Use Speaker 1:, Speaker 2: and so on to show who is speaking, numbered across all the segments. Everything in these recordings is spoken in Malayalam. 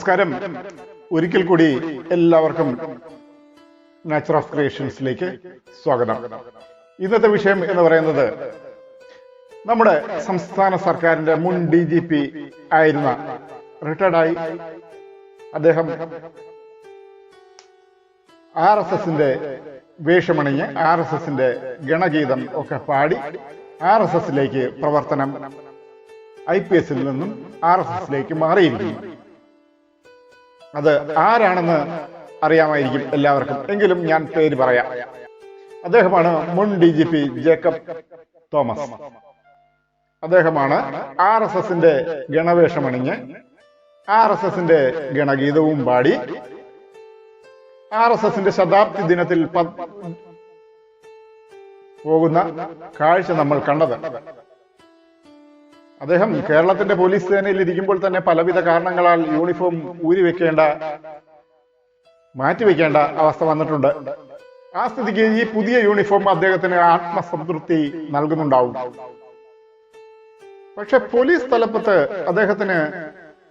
Speaker 1: നമസ്കാരം. ഒരിക്കൽ കൂടി എല്ലാവർക്കും നാച്ചർ ഓഫ് ക്രിയേഷൻസിലേക്ക് സ്വാഗതം. ഇന്നത്തെ വിഷയം എന്ന് പറയുന്നത് നമ്മുടെ സംസ്ഥാന സർക്കാരിന്റെ മുൻ ഡി ജി പി ആയിരുന്ന റിട്ടയർഡായി അദ്ദേഹം ആർ എസ് എസിന്റെ വേഷമണിഞ്ഞ് ആർ എസ് എസിന്റെ ഗണഗീതം ഒക്കെ പാടി ആർ എസ് എസിലേക്ക് പ്രവർത്തനം ഐ പി എസിൽ നിന്നും ആർ എസ് എസിലേക്ക് മാറിയിരിക്കുന്നു. അത് ആരാണെന്ന് അറിയാമായിരിക്കും എല്ലാവർക്കും. എങ്കിലും ഞാൻ പേര് പറയാം. അദ്ദേഹമാണ് മുൻ D G P Jacob Thomas. അദ്ദേഹമാണ് ആർ എസ് എസിന്റെ ഗണവേഷമണിഞ്ഞ് ആർ എസ് എസിന്റെ ഗണഗീതവും പാടി ആർ എസ് എസിന്റെ ശതാബ്ദി ദിനത്തിൽ പോകുന്ന കാഴ്ച നമ്മൾ കണ്ടത്. അദ്ദേഹം കേരളത്തിന്റെ പോലീസ് സേനയിൽ ഇരിക്കുമ്പോൾ തന്നെ പലവിധ കാരണങ്ങളാൽ യൂണിഫോം ഊരി വെക്കേണ്ട മാറ്റിവെക്കേണ്ട അവസ്ഥ വന്നിട്ടുണ്ട്. ആ സ്ഥിതിക്ക് ഈ പുതിയ യൂണിഫോം അദ്ദേഹത്തിന് ആത്മസംതൃപ്തി നൽകുന്നുണ്ടാവും. പക്ഷെ പോലീസ് തലപ്പത്ത് അദ്ദേഹത്തിന്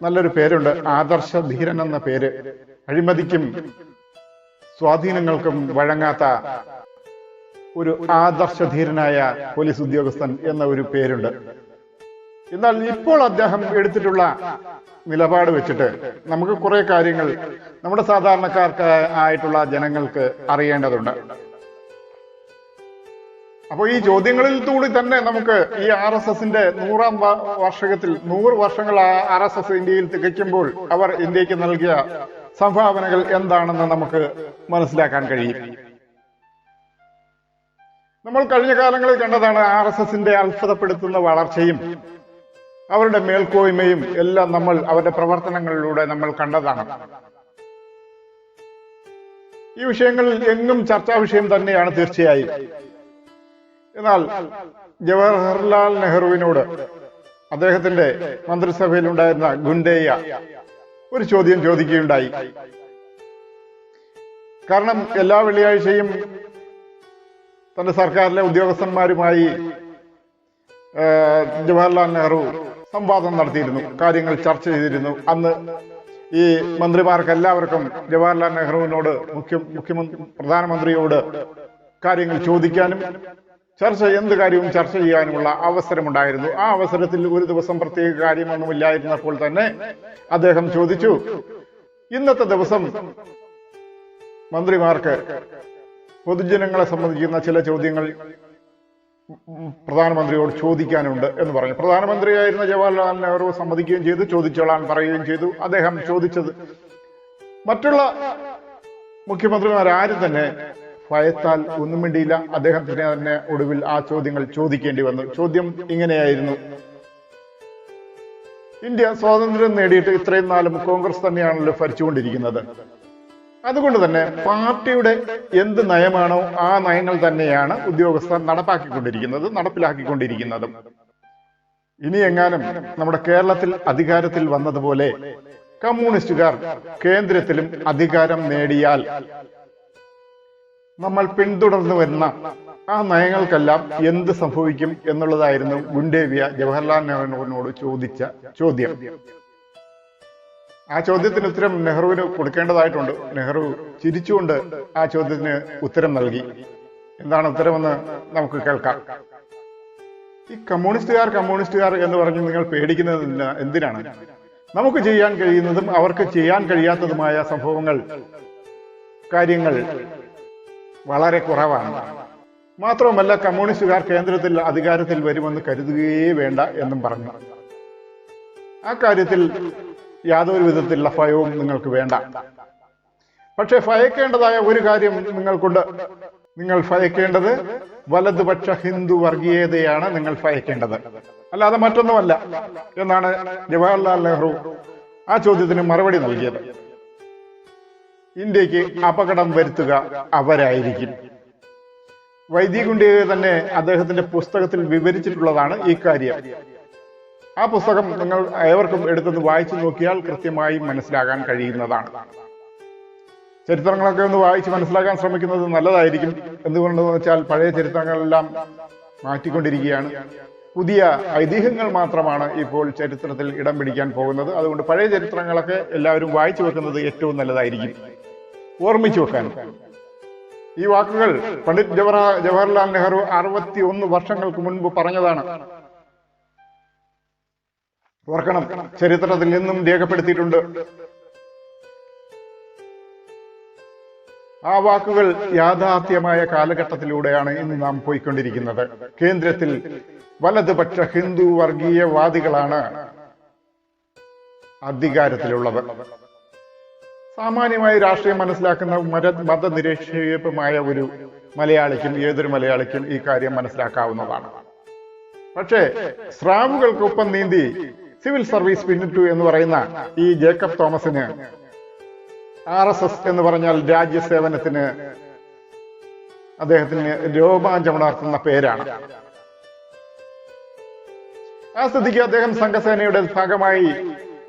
Speaker 1: നല്ലൊരു പേരുണ്ട്. ആദർശ ധീരൻ എന്ന പേര്. അഴിമതിക്കും സ്വാധീനങ്ങൾക്കും വഴങ്ങാത്ത ഒരു ആദർശ ധീരനായ പോലീസ് ഉദ്യോഗസ്ഥൻ എന്ന ഒരു പേരുണ്ട്. എന്നാൽ ഇപ്പോൾ അദ്ദേഹം എടുത്തിട്ടുള്ള നിലപാട് വെച്ചിട്ട് നമുക്ക് കുറെ കാര്യങ്ങൾ നമ്മുടെ സാധാരണക്കാർക്ക് ആയിട്ടുള്ള ജനങ്ങൾക്ക് അറിയേണ്ടതുണ്ട്. അപ്പോൾ ഈ ചോദ്യങ്ങളിൽ കൂടി തന്നെ നമുക്ക് ഈ ആർ എസ് എസിന്റെ നൂറാം വാർഷികത്തിൽ നൂറ് വർഷങ്ങൾ ആർ എസ് എസ് ഇന്ത്യയിൽ തികയ്ക്കുമ്പോൾ അവർ ഇന്ത്യയ്ക്ക് നൽകിയ സംഭാവനകൾ എന്താണെന്ന് നമുക്ക് മനസ്സിലാക്കാൻ കഴിയും. നമ്മൾ കഴിഞ്ഞ കാലങ്ങളിൽ കണ്ടതാണ് ആർ എസ് എസിന്റെ അത്ഭുതപ്പെടുത്തുന്ന വളർച്ചയും അവരുടെ മേൽക്കോയ്മയും എല്ലാം നമ്മൾ അവരുടെ പ്രവർത്തനങ്ങളിലൂടെ നമ്മൾ കണ്ടതാണ്. ഈ വിഷയങ്ങളിൽ എങ്ങും ചർച്ചാ വിഷയം തന്നെയാണ് തീർച്ചയായും. എന്നാൽ ജവഹർലാൽ നെഹ്റുവിനോട് അദ്ദേഹത്തിന്റെ മന്ത്രിസഭയിൽ ഉണ്ടായിരുന്ന ഗുണ്ടേയ ഒരു ചോദ്യം ചോദിക്കുകയുണ്ടായി. കാരണം എല്ലാ വെള്ളിയാഴ്ചയും തന്റെ സർക്കാരിലെ ഉദ്യോഗസ്ഥന്മാരുമായി ജവഹർലാൽ നെഹ്റു സംവാദം നടത്തിയിരുന്നു കാര്യങ്ങൾ ചർച്ച ചെയ്തിരുന്നു. അന്ന് ഈ മന്ത്രിമാർക്ക് എല്ലാവർക്കും ജവഹർലാൽ നെഹ്റുവിനോട് മുഖ്യ മുഖ്യമന്ത്രി പ്രധാനമന്ത്രിയോട് കാര്യങ്ങൾ ചോദിക്കാനും ചർച്ച എന്ത് കാര്യവും ചർച്ച ചെയ്യാനുമുള്ള അവസരമുണ്ടായിരുന്നു. ആ അവസരത്തിൽ ഒരു ദിവസം പ്രത്യേക കാര്യമൊന്നും കാര്യമൊന്നുമില്ലായിരുന്നപ്പോൾ തന്നെ അദ്ദേഹം ചോദിച്ചു ഇന്നത്തെ ദിവസം മന്ത്രിമാർക്ക് പൊതുജനങ്ങളെ സംബന്ധിക്കുന്ന ചില ചോദ്യങ്ങൾ പ്രധാനമന്ത്രിയോട് ചോദിക്കാനുണ്ട് എന്ന് പറഞ്ഞു. പ്രധാനമന്ത്രിയായിരുന്ന ജവഹർലാൽ നെഹ്റു സമ്മതിക്കുകയും ചെയ്തു ചോദിച്ചോളാൻ പറയുകയും ചെയ്തു. അദ്ദേഹം ചോദിച്ചത് മറ്റുള്ള മുഖ്യമന്ത്രിമാരാരും തന്നെ ഭയത്താൽ ഒന്നും വേണ്ടിയില്ല അദ്ദേഹത്തിന് തന്നെ ഒടുവിൽ ആ ചോദ്യങ്ങൾ ചോദിക്കേണ്ടി വന്നു. ചോദ്യം ഇങ്ങനെയായിരുന്നു. ഇന്ത്യ സ്വാതന്ത്ര്യം നേടിയിട്ട് ഇത്രയും നാളും കോൺഗ്രസ് തന്നെയാണല്ലോ ഭരിച്ചുകൊണ്ടിരിക്കുന്നത്. അതുകൊണ്ട് തന്നെ പാർട്ടിയുടെ എന്ത് നയമാണോ ആ നയങ്ങൾ തന്നെയാണ് ഉദ്യോഗസ്ഥർ നടപ്പാക്കിക്കൊണ്ടിരിക്കുന്നത് നടപ്പിലാക്കിക്കൊണ്ടിരിക്കുന്നതും. ഇനി എങ്ങാനും നമ്മുടെ കേരളത്തിൽ അധികാരത്തിൽ വന്നതുപോലെ കമ്മ്യൂണിസ്റ്റുകാർ കേന്ദ്രത്തിലും അധികാരം നേടിയാൽ നമ്മൾ പിന്തുടർന്നു വരുന്ന ആ നയങ്ങൾക്കെല്ലാം എന്ത് സംഭവിക്കും എന്നുള്ളതായിരുന്നു ഗുണ്ടേവിയ ജവഹർലാൽ നെഹ്റുവിനോട് ചോദിച്ച ചോദ്യം. ആ ചോദ്യത്തിന് ഉത്തരം നെഹ്റുവിന് കൊടുക്കേണ്ടതായിട്ടുണ്ട്. നെഹ്റു ചിരിച്ചുകൊണ്ട് ആ ചോദ്യത്തിന് ഉത്തരം നൽകി. എന്താണ് ഉത്തരമെന്ന് നമുക്ക് കേൾക്കാം. ഈ കമ്മ്യൂണിസ്റ്റുകാർ കമ്മ്യൂണിസ്റ്റുകാർ എന്ന് പറഞ്ഞ് നിങ്ങൾ പേടിക്കുന്നത് എന്തിനാണ്? നമുക്ക് ചെയ്യാൻ കഴിയുന്നതും അവർക്ക് ചെയ്യാൻ കഴിയാത്തതുമായ സംഭവങ്ങൾ കാര്യങ്ങൾ വളരെ കുറവാണ്. മാത്രവുമല്ല കമ്മ്യൂണിസ്റ്റുകാർ കേന്ദ്രത്തിൽ അധികാരത്തിൽ വരുമെന്ന് കരുതുകയേ വേണ്ട എന്നും പറഞ്ഞു. ആ കാര്യത്തിൽ യാതൊരു വിധത്തിലുള്ള ഭയവും നിങ്ങൾക്ക് വേണ്ട. പക്ഷെ ഭയക്കേണ്ടതായ ഒരു കാര്യം നിങ്ങൾക്കുണ്ട്. നിങ്ങൾ ഭയക്കേണ്ടത് വലതുപക്ഷ ഹിന്ദു വർഗീയതയാണ് നിങ്ങൾ ഭയക്കേണ്ടത്. അല്ലാതെ മറ്റൊന്നുമല്ല എന്നാണ് ജവഹർലാൽ നെഹ്റു ആ ചോദ്യത്തിന് മറുപടി നൽകിയത്. ഇന്ത്യയ്ക്ക് അപകടം വരുത്തുക അവരായിരിക്കും. വൈദികുണ്ഠിയെ തന്നെ അദ്ദേഹത്തിന്റെ പുസ്തകത്തിൽ വിവരിച്ചിട്ടുള്ളതാണ് ഈ കാര്യം. ആ പുസ്തകം നിങ്ങൾ ഏവർക്കും എടുത്തൊന്ന് വായിച്ചു നോക്കിയാൽ കൃത്യമായി മനസ്സിലാകാൻ കഴിയുന്നതാണ്. ചരിത്രങ്ങളൊക്കെ ഒന്ന് വായിച്ച് മനസ്സിലാക്കാൻ ശ്രമിക്കുന്നത് നല്ലതായിരിക്കും. എന്തുകൊണ്ടെന്ന് വെച്ചാൽ പഴയ ചരിത്രങ്ങളെല്ലാം മാറ്റിക്കൊണ്ടിരിക്കുകയാണ്. പുതിയ ഐതിഹ്യങ്ങൾ മാത്രമാണ് ഇപ്പോൾ ചരിത്രത്തിൽ ഇടം പിടിക്കാൻ പോകുന്നത്. അതുകൊണ്ട് പഴയ ചരിത്രങ്ങളൊക്കെ എല്ലാവരും വായിച്ചു വെക്കുന്നത് ഏറ്റവും നല്ലതായിരിക്കും. ഓർമ്മിച്ചു വെക്കാൻ. ഈ വാക്കുകൾ പണ്ഡിറ്റ് ജവഹർ ജവഹർലാൽ നെഹ്റു അറുപത്തി ഒന്ന് വർഷങ്ങൾക്ക് മുൻപ് പറഞ്ഞതാണ്. ഓർക്കണം ചരിത്രത്തിൽ നിന്നും രേഖപ്പെടുത്തിയിട്ടുണ്ട്. ആ വാക്കുകൾ യാഥാർത്ഥ്യമായ കാലഘട്ടത്തിലൂടെയാണ് ഇന്ന് നാം പോയിക്കൊണ്ടിരിക്കുന്നത്. കേന്ദ്രത്തിൽ വലതുപക്ഷ ഹിന്ദു വർഗീയവാദികളാണ് അധികാരത്തിലുള്ളത്. സാമാന്യമായി രാഷ്ട്രീയം മനസ്സിലാക്കുന്ന മത മതനിരക്ഷേപമായ ഒരു മലയാളിക്കും ഏതൊരു മലയാളിക്കും ഈ കാര്യം മനസ്സിലാക്കാവുന്നതാണ്. പക്ഷേ സ്രാവുകൾക്കൊപ്പം നീന്തി സിവിൽ സർവീസ് പിന്നിട്ടു എന്ന് പറയുന്ന ഈ ജേക്കബ് തോമസിന് ആർ എസ് എസ് എന്ന് പറഞ്ഞാൽ രാജ്യസേവനത്തിന് അദ്ദേഹത്തിന് രോമാഞ്ചമുണർത്തുന്ന പേരാണ്. ആ സ്ഥിതിക്ക് അദ്ദേഹം സംഘസേനയുടെ ഭാഗമായി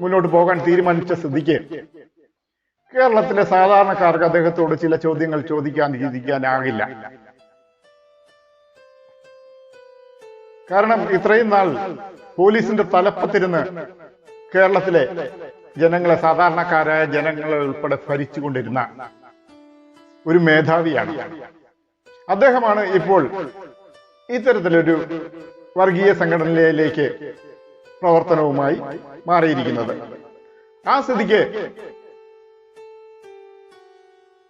Speaker 1: മുന്നോട്ട് പോകാൻ തീരുമാനിച്ച സ്ഥിതിക്ക് കേരളത്തിലെ സാധാരണക്കാർക്ക് അദ്ദേഹത്തോട് ചില ചോദ്യങ്ങൾ ചോദിക്കാൻ ചിന്തിക്കാനാകില്ല കാരണം ഇത്രയും നാൾ പോലീസിന്റെ തലപ്പത്തിരുന്ന് കേരളത്തിലെ ജനങ്ങളെ സാധാരണക്കാരായ ജനങ്ങളെ ഉൾപ്പെടെ ഭരിച്ചുകൊണ്ടിരുന്ന ഒരു മേധാവിയാണ്. അദ്ദേഹമാണ് ഇപ്പോൾ ഇത്തരത്തിലൊരു വർഗീയ സംഘടനയിലേക്ക് പ്രവർത്തനവുമായി മാറിയിരിക്കുന്നത്. ആ സ്ഥിതിക്ക്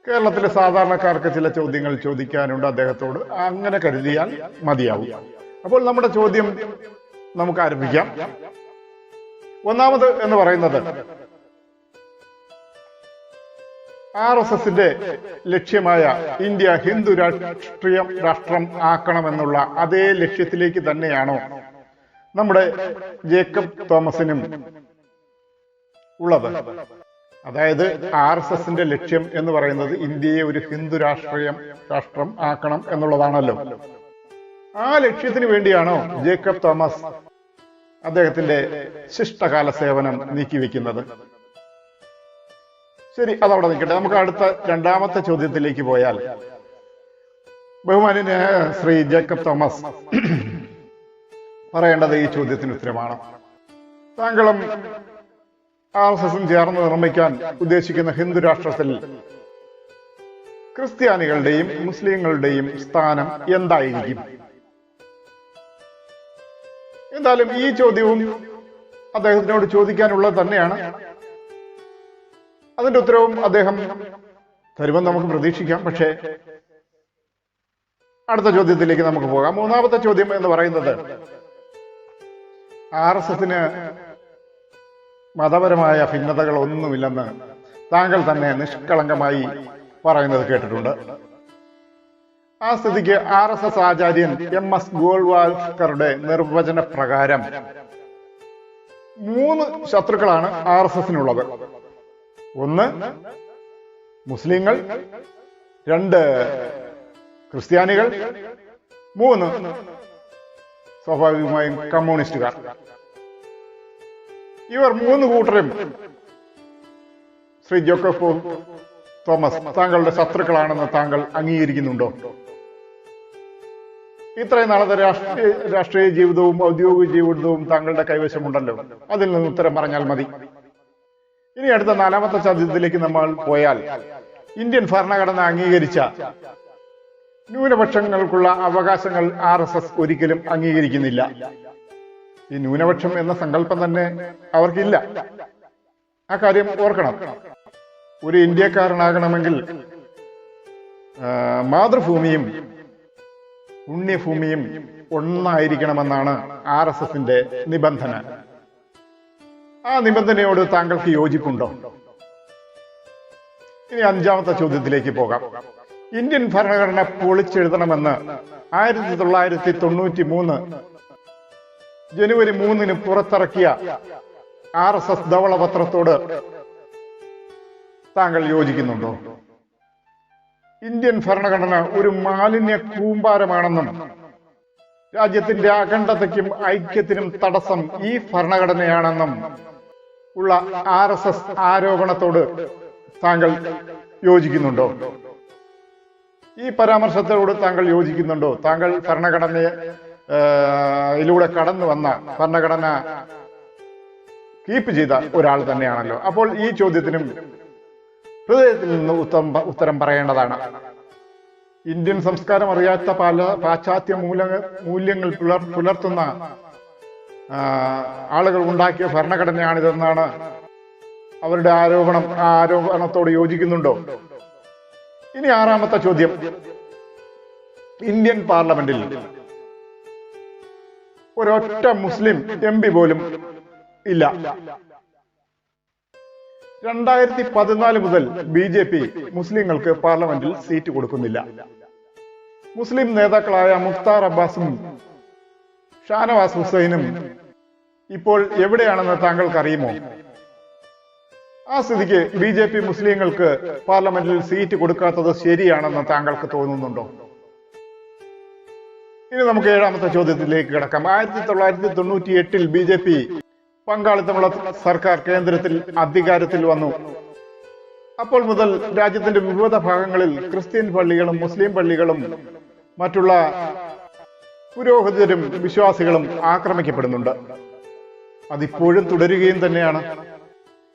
Speaker 1: കേരളത്തിലെ സാധാരണക്കാർക്ക് ചില ചോദ്യങ്ങൾ ചോദിക്കാനുണ്ട് അദ്ദേഹത്തോട്. അങ്ങനെ കരുതിയാൽ മതിയാവും. അപ്പോൾ നമ്മുടെ ചോദ്യം നമുക്ക് ആരംഭിക്കാം. ഒന്നാമത് എന്ന് പറയുന്നത് ആർ എസ് എസിന്റെ ലക്ഷ്യമായ ഇന്ത്യ ഹിന്ദു രാഷ്ട്രീയം രാഷ്ട്രം ആക്കണമെന്നുള്ള അതേ ലക്ഷ്യത്തിലേക്ക് തന്നെയാണോ നമ്മുടെ ജേക്കബ് തോമസിനും ഉള്ളത്? അതായത് ആർ എസ് എസിന്റെ ലക്ഷ്യം എന്ന് പറയുന്നത് ഇന്ത്യയെ ഒരു ഹിന്ദു രാഷ്ട്രീയം രാഷ്ട്രം ആക്കണം എന്നുള്ളതാണല്ലോ. ആ ലക്ഷ്യത്തിന് വേണ്ടിയാണോ ജേക്കബ് തോമസ് അദ്ദേഹത്തിന്റെ ശിഷ്ടകാല സേവനം നീക്കിവെക്കുന്നത്? ശരി അതവിടെ നിൽക്കട്ടെ. നമുക്ക് അടുത്ത രണ്ടാമത്തെ ചോദ്യത്തിലേക്ക് പോയാൽ ബഹുമാനിന് ശ്രീ ജേക്കബ് തോമസ് പറയേണ്ടത് ഈ ചോദ്യത്തിന് ഉത്തരമാണ്. താങ്കളും ആർ എസ് എസും ചേർന്ന് നിർമ്മിക്കാൻ ഉദ്ദേശിക്കുന്ന ഹിന്ദു രാഷ്ട്രത്തിൽ ക്രിസ്ത്യാനികളുടെയും മുസ്ലിങ്ങളുടെയും സ്ഥാനം എന്തായിരിക്കും? എന്തായാലും ഈ ചോദ്യവും അദ്ദേഹത്തിനോട് ചോദിക്കാനുള്ളത് തന്നെയാണ്. അതിന്റെ ഉത്തരവും അദ്ദേഹം തരുമെന്ന് നമുക്ക് പ്രതീക്ഷിക്കാം. പക്ഷേ അടുത്ത ചോദ്യത്തിലേക്ക് നമുക്ക് പോകാം. മൂന്നാമത്തെ ചോദ്യം എന്ന് പറയുന്നത് ആർ എസ് എസിന് മതപരമായ ഭിന്നതകൾ ഒന്നുമില്ലെന്ന് താങ്കൾ തന്നെ നിഷ്കളങ്കമായി പറയുന്നത് കേട്ടിട്ടുണ്ട്. ആ സ്ഥിതിക്ക് ആർ എസ് എസ് ആചാര്യൻ എം എസ് ഗോൾവാൾക്കറുടെ നിർവചന പ്രകാരം മൂന്ന് ശത്രുക്കളാണ് ആർ എസ് എസിനുള്ളത്. ഒന്ന് മുസ്ലിങ്ങൾ രണ്ട് ക്രിസ്ത്യാനികൾ മൂന്ന് സ്വാഭാവികമായും കമ്മ്യൂണിസ്റ്റുകാർ. ഇവർ മൂന്ന് കൂട്ടരും ശ്രീ ജോക്കബ് തോമസ് താങ്കളുടെ ശത്രുക്കളാണെന്ന് താങ്കൾ അംഗീകരിക്കുന്നുണ്ടോ? ഇത്രയും നാളത്തെ രാഷ്ട്രീയ രാഷ്ട്രീയ ജീവിതവും ഔദ്യോഗിക ജീവിതവും താങ്കളുടെ കൈവശമുണ്ടല്ലോ. അതിൽ നിന്ന് ഉത്തരം പറഞ്ഞാൽ മതി. ഇനി അടുത്ത നാലാമത്തെ ചോദ്യത്തിലേക്ക് നമ്മൾ പോയാൽ ഇന്ത്യൻ ഭരണഘടന അംഗീകരിച്ച ന്യൂനപക്ഷങ്ങൾക്കുള്ള അവകാശങ്ങൾ ആർ എസ് എസ് ഒരിക്കലും അംഗീകരിക്കുന്നില്ല. ഈ ന്യൂനപക്ഷം എന്ന സങ്കല്പം തന്നെ അവർക്കില്ല. ആ കാര്യം ഓർക്കണം. ഒരു ഇന്ത്യക്കാരനാകണമെങ്കിൽ മാതൃഭൂമിയും പുണ്യഭൂമിയും ഒന്നായിരിക്കണമെന്നാണ് ആർ എസ് എസിന്റെ നിബന്ധന. ആ നിബന്ധനയോട് താങ്കൾക്ക് യോജിപ്പുണ്ടോ? ഇനി അഞ്ചാമത്തെ ചോദ്യത്തിലേക്ക് പോകാം. ഇന്ത്യൻ ഭരണഘടന പൊളിച്ചെഴുതണമെന്ന് ആയിരത്തി തൊള്ളായിരത്തി തൊണ്ണൂറ്റി മൂന്ന് ജനുവരി മൂന്നിന് പുറത്തിറക്കിയ ആർ എസ് എസ് ധവളപത്രത്തോട് താങ്കൾ യോജിക്കുന്നുണ്ടോ? ഇന്ത്യൻ ഭരണഘടന ഒരു മാലിന്യ കൂമ്പാരമാണെന്നും രാജ്യത്തിന്റെ അഖണ്ഡതയ്ക്കും ഐക്യത്തിനും തടസ്സം ഈ ഭരണഘടനയാണെന്നും ഉള്ള ആർ എസ് എസ് ആരോപണത്തോട് താങ്കൾ യോജിക്കുന്നുണ്ടോ? ഈ പരാമർശത്തോട് താങ്കൾ യോജിക്കുന്നുണ്ടോ? താങ്കൾ ഭരണഘടനയെ ഇതിലൂടെ കടന്നു വന്ന ഭരണഘടന കീപ്പ് ചെയ്ത ഒരാൾ തന്നെയാണല്ലോ. അപ്പോൾ ഈ ചോദ്യത്തിനും ഹൃദയത്തിൽ നിന്ന് ഉത്തരം ഉത്തരം പറയേണ്ടതാണ്. ഇന്ത്യൻ സംസ്കാരം അറിയാത്ത പല പാശ്ചാത്യ മൂല മൂല്യങ്ങൾ പുലർ പുലർത്തുന്ന ആളുകൾ ഉണ്ടാക്കിയ ഭരണഘടനയാണിതെന്നാണ് അവരുടെ ആരോപണം ആരോപണത്തോട് യോജിക്കുന്നുണ്ടോ? ഇനി ആറാമത്തെ ചോദ്യം. ഇന്ത്യൻ പാർലമെന്റിൽ ഒരൊറ്റ മുസ്ലിം എം പോലും ഇല്ല. രണ്ടായിരത്തി പതിനാല് മുതൽ ബി ജെ പി മുസ്ലിങ്ങൾക്ക് പാർലമെന്റിൽ സീറ്റ് കൊടുക്കുന്നില്ല. മുസ്ലിം നേതാക്കളായ മുഖ്താർ അബ്ബാസും ഷാനവാസ് ഹുസൈനും ഇപ്പോൾ എവിടെയാണെന്ന് താങ്കൾക്ക് അറിയുമോ ആ സ്ഥിതിക്ക് ബി ജെ പി മുസ്ലിങ്ങൾക്ക് പാർലമെന്റിൽ സീറ്റ് കൊടുക്കാത്തത് ശരിയാണെന്ന് താങ്കൾക്ക് തോന്നുന്നുണ്ടോ? ഇനി നമുക്ക് ഏഴാമത്തെ ചോദ്യത്തിലേക്ക് കിടക്കാം. ആയിരത്തി തൊള്ളായിരത്തി തൊണ്ണൂറ്റി എട്ടിൽ ബി ജെ പി പങ്കാളിത്തമുള്ള സർക്കാർ കേന്ദ്രത്തിൽ അധികാരത്തിൽ വന്നു. അപ്പോൾ മുതൽ രാജ്യത്തിന്റെ വിവിധ ഭാഗങ്ങളിൽ ക്രിസ്ത്യൻ പള്ളികളും മുസ്ലിം പള്ളികളും മറ്റുള്ള പുരോഹിതരും വിശ്വാസികളും ആക്രമിക്കപ്പെടുന്നുണ്ട്. അതിപ്പോഴും തുടരുകയും തന്നെയാണ്.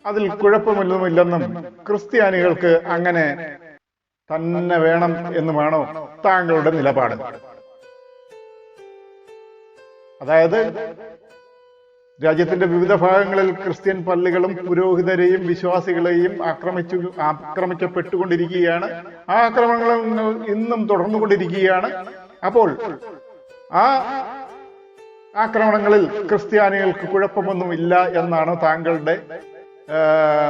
Speaker 1: അതിൽ കുഴപ്പമൊന്നുമില്ലെന്നും ക്രിസ്ത്യാനികൾക്ക് അങ്ങനെ തന്നെ വേണം എന്നുമാണോ താങ്കളുടെ നിലപാട്? അതായത് രാജ്യത്തിന്റെ വിവിധ ഭാഗങ്ങളിൽ ക്രിസ്ത്യൻ പള്ളികളും പുരോഹിതരെയും വിശ്വാസികളെയും ആക്രമിച്ചു ആക്രമിക്കപ്പെട്ടുകൊണ്ടിരിക്കുകയാണ്. ആ ആക്രമണങ്ങൾ ഇന്നും തുടർന്നുകൊണ്ടിരിക്കുകയാണ്. അപ്പോൾ ആ ആക്രമണങ്ങളിൽ ക്രിസ്ത്യാനികൾക്ക് കുഴപ്പമൊന്നുമില്ല എന്നാണ് താങ്കളുടെ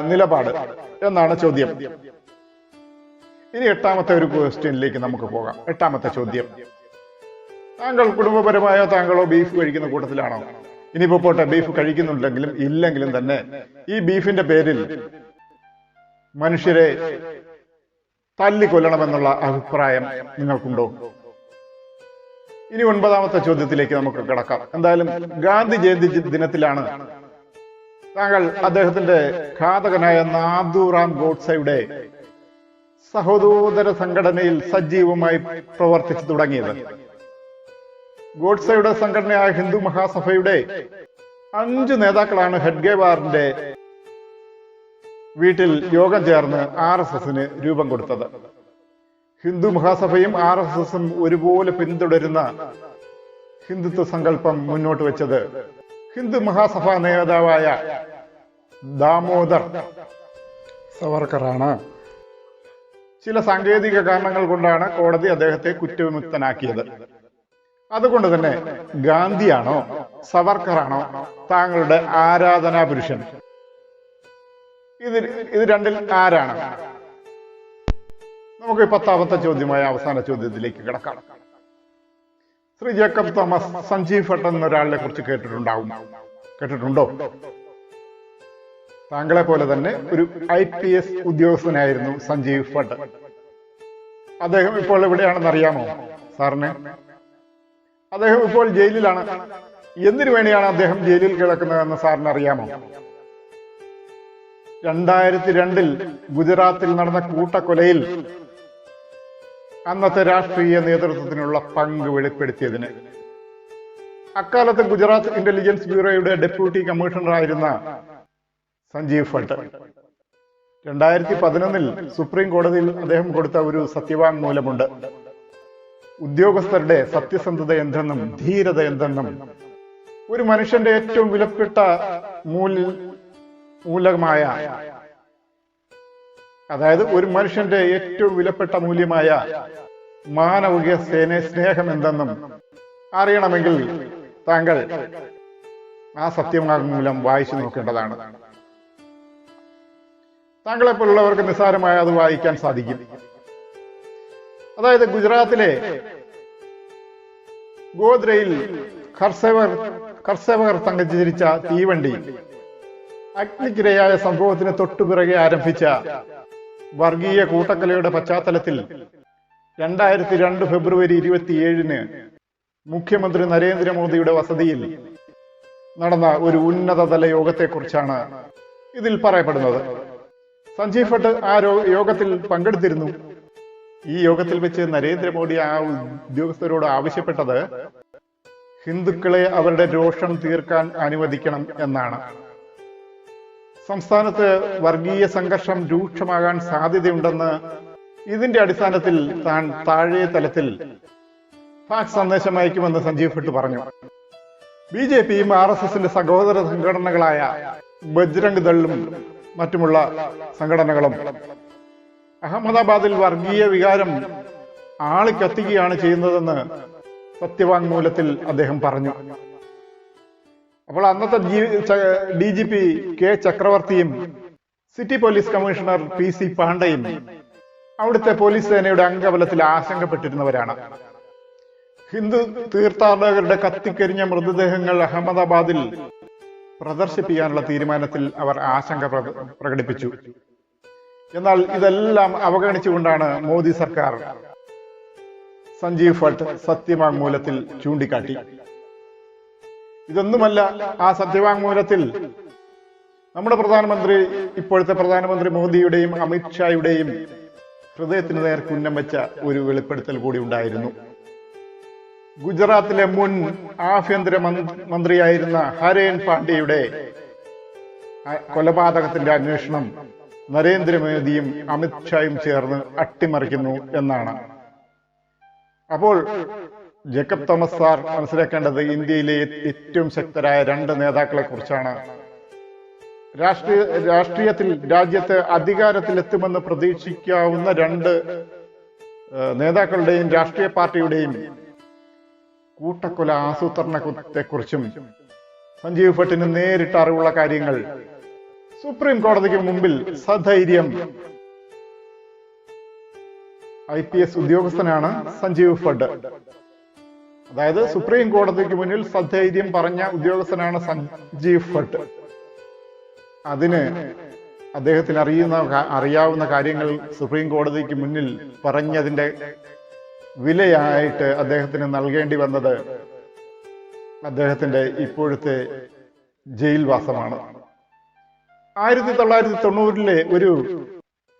Speaker 1: നിലപാട് എന്നാണ് ചോദ്യം. ഇനി എട്ടാമത്തെ ഒരു ക്വസ്റ്റ്യനിലേക്ക് നമുക്ക് പോകാം. എട്ടാമത്തെ ചോദ്യം. താങ്കൾ കുടുംബപരമായോ താങ്കളോ ബീഫ് കഴിക്കുന്ന കൂട്ടത്തിലാണോ? ഇനിയിപ്പോ പോട്ടെ ബീഫ് കഴിക്കുന്നുണ്ടെങ്കിലും ഇല്ലെങ്കിലും തന്നെ ഈ ബീഫിന്റെ പേരിൽ മനുഷ്യരെ തല്ലിക്കൊല്ലണമെന്നുള്ള അഭിപ്രായം നിങ്ങൾക്കുണ്ടോ? ഇനി ഒൻപതാമത്തെ ചോദ്യത്തിലേക്ക് നമുക്ക് കിടക്കാം. എന്തായാലും ഗാന്ധി ജയന്തി ദിനത്തിലാണ് താങ്കൾ അദ്ദേഹത്തിന്റെ ഘാതകനായ നാദുറാം ഗോഡ്സയുടെ സഹോദര സംഘടനയിൽ സജീവമായി പ്രവർത്തിച്ചു തുടങ്ങിയത്. ഗോഡ്സയുടെ സംഘടനയായ ഹിന്ദു മഹാസഭയുടെ അഞ്ച് നേതാക്കളാണ് ഹെഡ്ഗേവാറിന്റെ വീട്ടിൽ യോഗം ചേർന്ന് ആർ എസ് എസിന് രൂപം കൊടുത്തത്. ഹിന്ദു മഹാസഭയും ആർ എസ് എസും ഒരുപോലെ പിന്തുടരുന്ന ഹിന്ദുത്വ സങ്കല്പം മുന്നോട്ട് വെച്ചത് ഹിന്ദു മഹാസഭ നേതാവായ ദാമോദർ സവർക്കറാണ്. ചില സാങ്കേതിക കാരണങ്ങൾ കൊണ്ടാണ് കോടതി അദ്ദേഹത്തെ കുറ്റവിമുക്തനാക്കിയത്. അതുകൊണ്ട് തന്നെ ഗാന്ധിയാണോ സവർക്കറാണോ താങ്കളുടെ ആരാധനാ പുരുഷൻ? ഇത് ഇത് രണ്ടിൽ ആരാണ്? നമുക്ക് പത്താമത്തെ ചോദ്യമായ അവസാന ചോദ്യത്തിലേക്ക് കിടക്കാം. ശ്രീ ജേക്കബ് തോമസ് സഞ്ജീവ് ഭട്ട് എന്നൊരാളിനെ കുറിച്ച് കേട്ടിട്ടുണ്ടാവും. കേട്ടിട്ടുണ്ടോ? താങ്കളെ പോലെ തന്നെ ഒരു ഐ പി എസ് ഉദ്യോഗസ്ഥനായിരുന്നു സഞ്ജീവ് ഭട്ട് അദ്ദേഹം ഇപ്പോൾ എവിടെയാണെന്ന് അറിയാമോ സാറിന്? അദ്ദേഹം ഇപ്പോൾ ജയിലിലാണ്. എന്തിനു വേണ്ടിയാണ് അദ്ദേഹം ജയിലിൽ കിടക്കുന്നതെന്ന് സാറിന് അറിയാമോ രണ്ടായിരത്തി രണ്ടിൽ ഗുജറാത്തിൽ നടന്ന കൂട്ടക്കൊലയിൽ അന്നത്തെ രാഷ്ട്രീയ നേതൃത്വത്തിനുള്ള പങ്ക് വെളിപ്പെടുത്തിയതിന്. അക്കാലത്ത് ഗുജറാത്ത് ഇന്റലിജൻസ് ബ്യൂറോയുടെ ഡെപ്യൂട്ടി കമ്മീഷണറായിരുന്ന സഞ്ജീവ് ഭട്ട്. രണ്ടായിരത്തി പതിനൊന്നിൽ സുപ്രീം കോടതിയിൽ അദ്ദേഹം കൊടുത്ത ഒരു സത്യവാങ്മൂലമുണ്ട്. ഉദ്യോഗസ്ഥരുടെ സത്യസന്ധത എന്തെന്നും ധീരത എന്തെന്നും ഒരു മനുഷ്യന്റെ ഏറ്റവും വിലപ്പെട്ട മൂല മൂലകമായ അതായത് ഒരു മനുഷ്യന്റെ ഏറ്റവും വിലപ്പെട്ട മൂല്യമായ മാനവിക സേന സ്നേഹം എന്തെന്നും അറിയണമെങ്കിൽ താങ്കൾ ആ സത്യവാങ്മൂലം വായിച്ചു നോക്കേണ്ടതാണ്. താങ്കളെ പോലുള്ളവർക്ക് നിസ്സാരമായ അത് വായിക്കാൻ സാധിക്കും. അതായത് ഗുജറാത്തിലെ ഗോദ്രയിൽ കർഷകർ കർഷകർ സംഘടിച്ച തീവണ്ടി അഗ്നിക്കിരയായ സംഭവത്തിന് തൊട്ടുപിറകെ ആരംഭിച്ച വർഗീയ കൂട്ടക്കലയുടെ പശ്ചാത്തലത്തിൽ രണ്ടായിരത്തി രണ്ട് ഫെബ്രുവരി ഇരുപത്തിയേഴിന് മുഖ്യമന്ത്രി നരേന്ദ്രമോദിയുടെ വസതിയിൽ നടന്ന ഒരു ഉന്നതതല യോഗത്തെക്കുറിച്ചാണ് ഇതിൽ പറയപ്പെടുന്നത്. സഞ്ജീവ് ഭട്ട് ആ യോഗത്തിൽ പങ്കെടുത്തിരുന്നു. ഈ യോഗത്തിൽ വെച്ച് നരേന്ദ്രമോദി ആ ഉദ്യോഗസ്ഥരോട് ആവശ്യപ്പെട്ടത് ഹിന്ദുക്കളെ അവരുടെ രോഷം തീർക്കാൻ അനുവദിക്കണം എന്നാണ്. സംസ്ഥാനത്ത് വർഗീയ സംഘർഷം രൂക്ഷമാകാൻ സാധ്യതയുണ്ടെന്ന് ഇതിന്റെ അടിസ്ഥാനത്തിൽ താൻ താഴെ തലത്തിൽ ഫാക്സ് സന്ദേശം അയക്കുമെന്ന് സഞ്ജീവ് ഭട്ട് പറഞ്ഞു. ബി ജെ പിയും ആർ എസ് എസിന്റെ സഹോദര സംഘടനകളായ ബജ്രംഗ് ദളും മറ്റുമുള്ള സംഘടനകളും അഹമ്മദാബാദിൽ വർഗീയ വികാരം ആളിക്കത്തിക്കുകയാണ് ചെയ്യുന്നതെന്ന് സത്യവാങ്മൂലത്തിൽ അദ്ദേഹം പറഞ്ഞു. അപ്പോൾ അന്നത്തെ D G P K ചക്രവർത്തിയും city police commissioner P C പാണ്ഡയും അവിടുത്തെ പോലീസ് സേനയുടെ അംഗബലത്തിൽ ആശങ്കപ്പെട്ടിരുന്നവരാണ്. ഹിന്ദു തീർത്ഥാടകരുടെ കത്തിക്കരിഞ്ഞ മൃതദേഹങ്ങൾ അഹമ്മദാബാദിൽ പ്രദർശിപ്പിക്കാനുള്ള തീരുമാനത്തിൽ അവർ ആശങ്ക പ്രകടിപ്പിച്ചു. എന്നാൽ ഇതെല്ലാം അവഗണിച്ചുകൊണ്ടാണ് മോദി സർക്കാർ സഞ്ജീവ് ഭട്ട് സത്യവാങ്മൂലത്തിൽ ചൂണ്ടിക്കാട്ടി. ഇതൊന്നുമല്ല ആ സത്യവാങ്മൂലത്തിൽ നമ്മുടെ പ്രധാനമന്ത്രി ഇപ്പോഴത്തെ പ്രധാനമന്ത്രി മോദിയുടെയും അമിത്ഷായുടെയും ഹൃദയത്തിന് നേർക്ക് ഉന്നം വെച്ച ഒരു വെളിപ്പെടുത്തൽ കൂടി ഉണ്ടായിരുന്നു. ഗുജറാത്തിലെ മുൻ ആഭ്യന്തര മന്ത്രിയായിരുന്ന ഹരേൻ പാണ്ഡ്യയുടെ കൊലപാതകത്തിന്റെ അന്വേഷണം നരേന്ദ്രമോദിയും അമിത്ഷായും ചേർന്ന് അട്ടിമറിക്കുന്നു എന്നാണ്. അപ്പോൾ ജേക്കബ് തോമസ് സാർ മനസ്സിലാക്കേണ്ടത് ഇന്ത്യയിലെ ഏറ്റവും ശക്തരായ രണ്ട് നേതാക്കളെ കുറിച്ചാണ് രാഷ്ട്രീയ രാഷ്ട്രീയത്തിൽ രാജ്യത്ത് അധികാരത്തിലെത്തുമെന്ന് പ്രതീക്ഷിക്കാവുന്ന രണ്ട് നേതാക്കളുടെയും രാഷ്ട്രീയ പാർട്ടിയുടെയും കൂട്ടക്കൊല ആസൂത്രണത്തെക്കുറിച്ചും സഞ്ജീവ് ഭട്ടിന് നേരിട്ട് അറിവുള്ള കാര്യങ്ങൾ സുപ്രീം കോടതിക്ക് മുമ്പിൽ സധൈര്യം. ഐ പി എസ് ഉദ്യോഗസ്ഥനാണ് സഞ്ജീവ് ഫഡ് അതായത് സുപ്രീം കോടതിക്ക് മുന്നിൽ സധൈര്യം പറഞ്ഞ ഉദ്യോഗസ്ഥനാണ് സഞ്ജീവ് ഫഡ് അതിന് അദ്ദേഹത്തിന് അറിയുന്ന അറിയാവുന്ന കാര്യങ്ങൾ സുപ്രീം കോടതിക്ക് മുന്നിൽ പറഞ്ഞതിന്റെ വിലയായിട്ട് അദ്ദേഹത്തിന് നൽകേണ്ടി വന്നത് അദ്ദേഹത്തിന്റെ ഇപ്പോഴത്തെ ജയിൽവാസമാണ്. ആയിരത്തി തൊള്ളായിരത്തി തൊണ്ണൂറിലെ ഒരു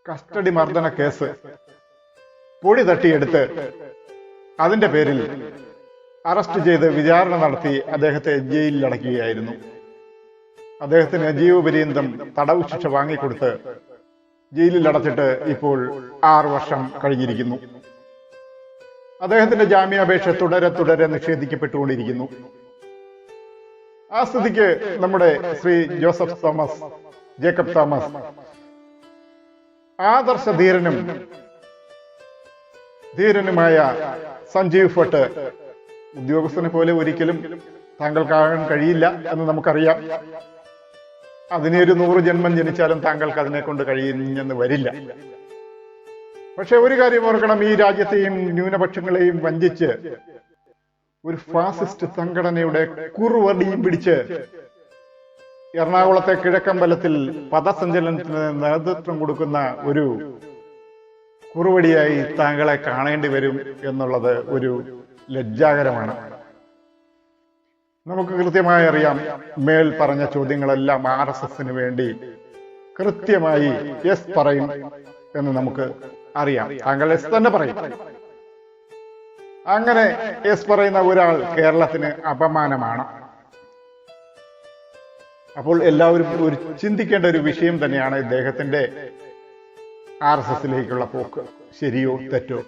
Speaker 1: കസ്റ്റഡി മർദ്ദന കേസ് പൊടി തട്ടിയെടുത്ത് അതിന്റെ പേരിൽ അറസ്റ്റ് ചെയ്ത് വിചാരണ നടത്തി അദ്ദേഹത്തെ ജയിലിൽ അടക്കുകയായിരുന്നു അദ്ദേഹത്തിന് ജീവപര്യന്തം തടവ് ശിക്ഷ വാങ്ങിക്കൊടുത്ത് ജയിലിൽ അടച്ചിട്ട് ഇപ്പോൾ ആറു വർഷം കഴിഞ്ഞിരിക്കുന്നു. അദ്ദേഹത്തിന്റെ ജാമ്യാപേക്ഷ തുടരെ തുടരെ നിഷേധിക്കപ്പെട്ടുകൊണ്ടിരിക്കുന്നു. ആ സ്ഥിതിക്ക് നമ്മുടെ Shri Joseph Thomas Jacob Thomas. ആദർശ ധീരനും ധീരനുമായ സഞ്ജീവ് ഭട്ട് ഉദ്യോഗസ്ഥനെ പോലെ ഒരിക്കലും താങ്കൾക്കാകാൻ കഴിയില്ല എന്ന് നമുക്കറിയാം. അതിനെ ഒരു നൂറ് ജന്മം ജനിച്ചാലും താങ്കൾക്ക് അതിനെ കൊണ്ട് കഴിയുന്നെന്ന് വരില്ല. പക്ഷെ ഒരു കാര്യം ഓർക്കണം ഈ രാജ്യത്തെയും ന്യൂനപക്ഷങ്ങളെയും വഞ്ചിച്ച് ഒരു ഫാസിസ്റ്റ് സംഘടനയുടെ കുറുവടിയും പിടിച്ച് എറണാകുളത്തെ കിഴക്കമ്പലത്തിൽ പദസഞ്ചലനത്തിന് നേതൃത്വം കൊടുക്കുന്ന ഒരു കുറുവടിയായി താങ്കളെ കാണേണ്ടി വരും എന്നുള്ളത് ഒരു ലജ്ജാകരമാണ്. നമുക്ക് കൃത്യമായി അറിയാം മേൽ പറഞ്ഞ ചോദ്യങ്ങളെല്ലാം ആർ എസ് എസിന് വേണ്ടി കൃത്യമായി എസ് പറയും എന്ന് നമുക്ക് അറിയാം. താങ്കൾ എസ് തന്നെ പറയും. അങ്ങനെ എസ് പറയുന്ന ഒരാൾ കേരളത്തിന് അപമാനമാണ്. അപ്പോൾ എല്ലാവരും ഒരു ചിന്തിക്കേണ്ട ഒരു വിഷയം തന്നെയാണ് ഇദ്ദേഹത്തിന്റെ ആർ എസ് എസിലേക്കുള്ള പോക്ക്. ശരിയോ തെറ്റോ?